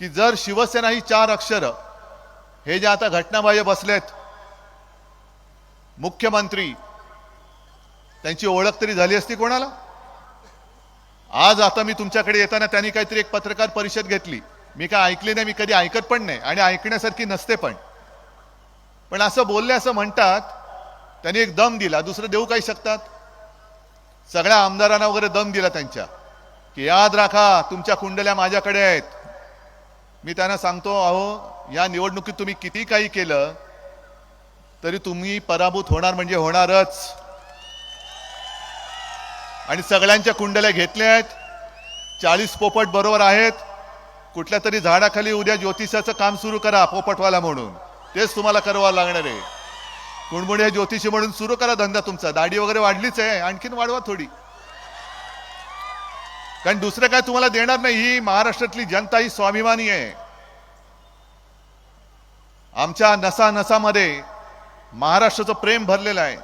की जर शिवसेना ही चार अक्षर हे जे आता घटनाबाह्य बसलेत मुख्यमंत्री त्यांची ओळख तरी झाली असती कोणाला? आज आता मी तुमच्याकडे येताना त्यांनी काहीतरी एक पत्रकार परिषद घेतली. मी काय ऐकली नाही मी कधी ऐकत पण नाही आणि ऐकण्यासारखी नसते पण. पण असं बोलले असं म्हणतात त्यांनी एक दम दिला. दुसरं देऊ काही शकतात? सगळ्या आमदारांना वगैरे दम दिला त्यांच्या. की याद राखा तुमच्या कुंडल्या माझ्याकडे आहेत. मी त्यांना सांगतो अहो या निवडणुकीत तुम्ही किती काही केलं तरी तुम्ही पराभूत होणार म्हणजे होणारच. आणि सगळ्यांच्या कुंडल्या घेतल्या आहेत. चाळीस पोपट बरोबर आहेत. कुठल्या तरी झाडाखाली उद्या ज्योतिषाचं काम सुरू करा पोपटवाला म्हणून. तेच तुम्हाला करावं लागणार आहे. कुणबुडे ज्योतिषी म्हणून सुरू करा धंदा तुमचा. दाढी वगैरे वाढलीच आहे. आणखीन वाढवा थोडी. कारण दुसरं काय तुम्हाला देणार नाही? ही महाराष्ट्रातली जनता ही स्वाभिमानी आहे. आमच्या नसा नसामध्ये महाराष्ट्राचं प्रेम भरलेलं आहे.